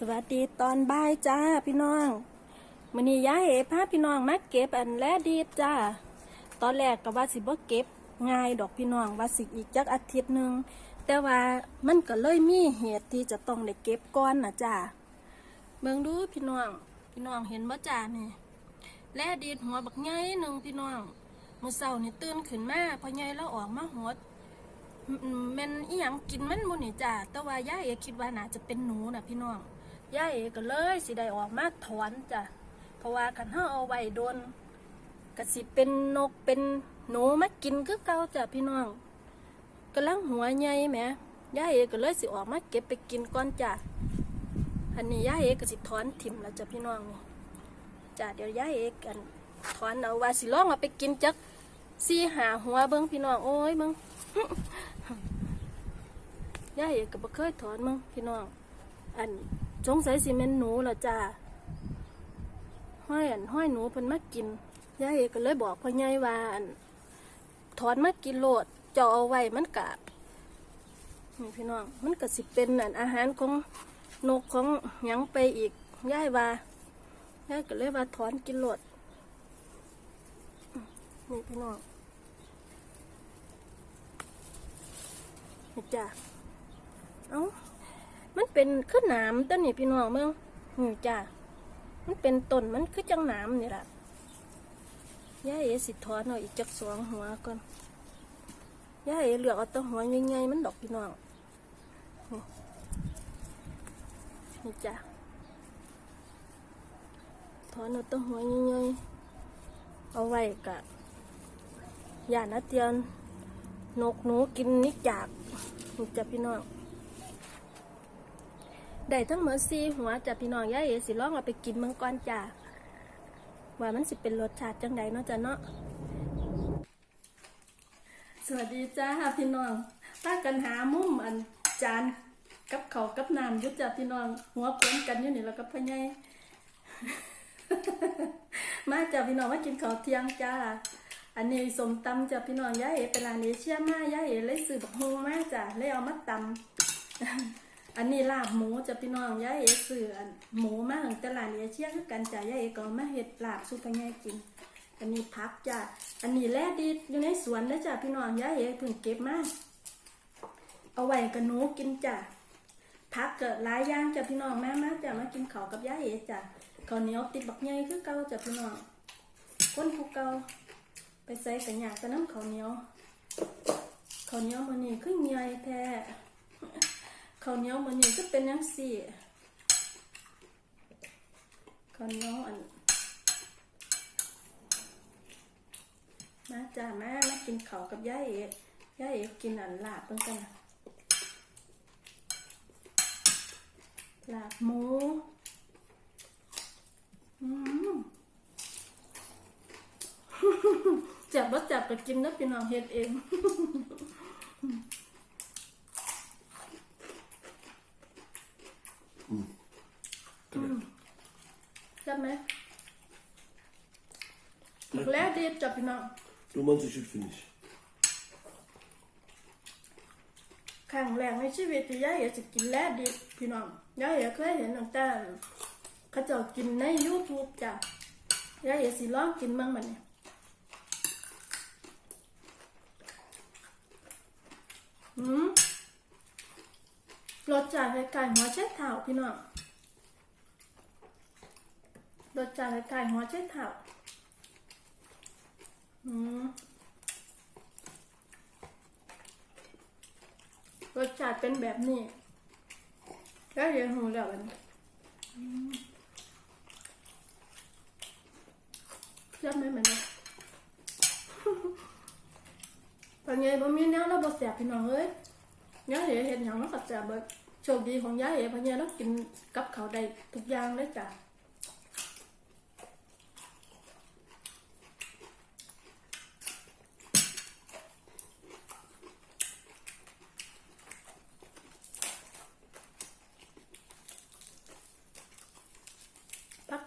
สวัสดีตอนบ่ายจ้าพี่น้องมื้อนี้ยายเอพาพี่น้องมาเก็บอันแลดีดจ้า ตอนแรกก็ว่าสิบ่เก็บง่ายดอกพี่น้องว่าสิอีกจักอาทิตย์หนึ่งแต่ว่ามันก็เลยมีเหตุที่จะต้องได้เก็บก่อนนะจ้าเบิ่งดูพี่น้องพี่น้องเห็นบ่จ้านี่แลดีดหัวบักใหญ่หนึ่งพี่น้องมื้อเช้านี่ตื่นขึ้นมาพอใหญ่แล้วออกมาหดมแม่นอีหยังกินมันบ่นี่จ้าแต่ว่าย่าเอคิดว่าน่าจะเป็นหนูนะพี่น้อง ย่าเอก็เลยสิได้ออกมาถอนจ้ะเพราะว่าคันเฮาเอาไว้โดนก็สิเป็นนกเป็นหนูมากินคือเก่าจ้ะพี่น้องกำลังหัวใหญ่แหมย่าเอก็เลยสิออกมาเก็บไปกินก่อนจ้ะอันนี้ย่าเอก็สิถอนถิ่มแล้วจ้ะพี่น้องนี่จ้ะเดี๋ยวย่าเอกันถอนเอาว่าสิล่องเอาไปกินจักสี่หาหัวเบิ่งพี่น้องโอ้ยเบิ่งย่าเอกก็บ่เคยถอนมึงพี่น้องอัน สงใสัยสิแม่นหนูละจ้าห้อยอันห้อยหนูเพิ่นมากินย่าเอกก็เลยบอกพ่อใหญ่ว่าอันถอนมากินโลดเจาเอาไว้มันกะนี่พี่น้องมันก็สิเป็นอันอาหารของนกของหยังไปอีกยายว่ายายก็เลยว่าถอนกินโลดนี่พี่น้องนี่จ้ะเอ้า มันเป็นขึ้นหนามต้นนี่พี่น้องเมืองนี่จ้ะมันเป็นต้นมันคือจังหนามนี่แหละย่าเอสิถอนเอาอีกจักสองหัวก่อนย่าเอเลือกเอาตัวหัวใหญ่ๆมันดอกพี่น้องนี่นี่จ้ะถอนเอาตัวหัวใหญ่ๆเอาไว้กะย่านะเตียนนกหนูกินนิจากนี่จ้ะพี่น้อง ได้ทั้งหมดสี่หัวจ้ะพี่น้องย่าเอสิลองเอาไปกินมังกรจ้าว่ามันสิเป็นรสชาติจังใดเนาะจ้ะเนาะสวัสดีจ้าพี่น้องพากันหามุมอันจานกับเขากับน้ำยุจ้ะพี่น้อง หัวเปิ้นกันอยู่นี่แล้วก็พ่อใหญ่มาจ้ะพี่น้องมากินข้าวเที่ยงจ้าอันนี้สมตำจ้ะพี่น้องย่าเอเป็นร้านเอเชียมาย่าเอเลยซื้อบักฮงมาจ้ะเลยเอามาตำ อันนี้ลาบหมูจะพี่น้องย่าเอซื้ออันหมูมาตั้งต่ร้านเอเชียคือกันจ้ะย่าเอก็เอมาเฮ็ดลาบซุปง่ายกิน อันนี้พักจ้ะอันนี้แลดีอยู่ในสวนเด้อจ้ะพี่น้องย่าเอเพิ่งเก็บมาเอาไว้กับหนูกินจ้ะพักเกิดหลายอย่างจ้ะพี่น้องแมามาจ้ะมากินข้าวกับย่าเอจ้ะข้าวเหนียวติดบักใหญ่คือเก่าจ้ะพี่น้องคนผู้เก่าไปใส่กันยากกับน้ำข้าวเหนียวข้าวเหนียวมันนี่คือใหญ่แท้ ข้าวเหนียวมันนี่ก็เป็นยังสี่ข้าวเหนียวอันมาจ้ามามากินข้าวกับย่าเอ๋ย่าเอ๋กินอันลาบเพิ่งกันลาบหมูจับบ่จับก็กินนะพี่น้องเฮ็ดเอง จับไหมแล้วดีจับพี่น้อง Romantisch finde ich. ครั้งแรกในชีวิตที่ยายอยากจะกินแล้วดีพี่น้องยายอยากเคยเห็นตั้งแต่เขาเจะกินใน YouTube จ้ะยายอยากสิลองกินบ้างมันเนี่ยอืมรสชาติคล้ายๆหัวไชเท้าพี่น้อง รสชาติคล้ายๆหัวไชเท้าอืมรสชาติเป็นแบบนี้ แล้วเรียนหูแล้วอันนี้อืมเชื่อไหมเหมือนกันตอนไงบ่มีแนวเราบ่แสบพี่น้องเอ้ยย่าเหเห็นอย่างเราก็แสบเบิดโชคดีของย่าเหเพราะเนี่ยเรากินกับเขาได้ทุกอย่างเลยจ้ะ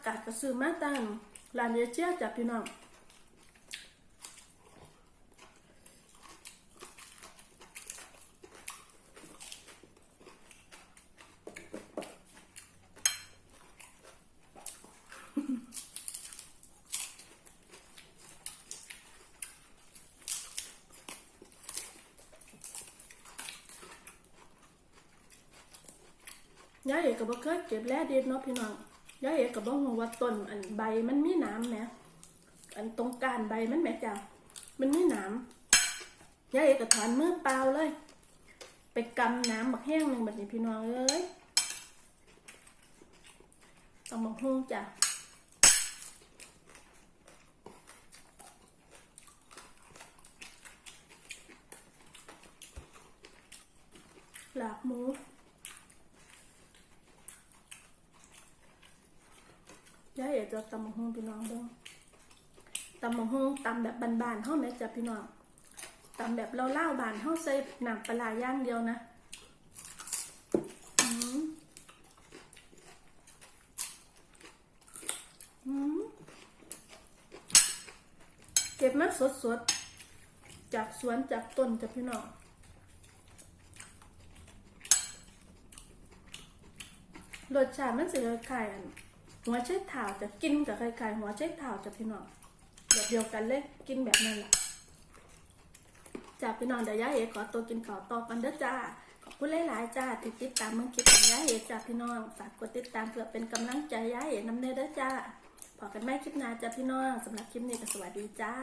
กัดกระซื้อมาตั้งร้านเยเจียจากพี่น้องยายเด็กก็บ่เคยเก็บแลเด็ดเนาะพี่น้อง ย่าเอกก็บ่ฮู้ว่าต้นอันใบมันมีนามแหมอันตรงก้านใบมันแหมจ้ะมันมีนามยาเอกก็ถอนมือเปล่าเลย ไปกำน้ำบักแห้งหนึ่งแบบนี้พี่น้องเอ้ยต้องบักฮุ้งจ้ะหลากหมู จะตำบักฮุงพี่น้องเด้อตำบักฮุงตำแบบบานๆเฮาแม่จ้ะพี่น้องตำแบบเล่าๆบานเฮาใส่หน้ำปลาย่างเดียวนะอืมอืมเก็บมาสดๆ จากสวนจากต้นจ้ะพี่น้องรสชาติมันสิคล้ายๆอัน หัวเชเท้าจะกินกับคล้ายๆหัวเชเท้าจะพี่น้องแบบเดียวกันเลยกินแบบนั้นแหละจากพี่น้องเดี๋ยวยายเอกขอตัวกินข้าวต่อกันเด้อจ้าขอบคุณหลายๆจ้าที่ติดตามมึงคิดของยายเอกจ้าพี่น้องฝากกดติดตามเพื่อเป็นกำลังใจยายเอกน้ำเนยเด้อจ้าพอกันไม่คลิปหน้าจ้าพี่น้องสำหรับคลิปนี้ก็สวัสดีจ้า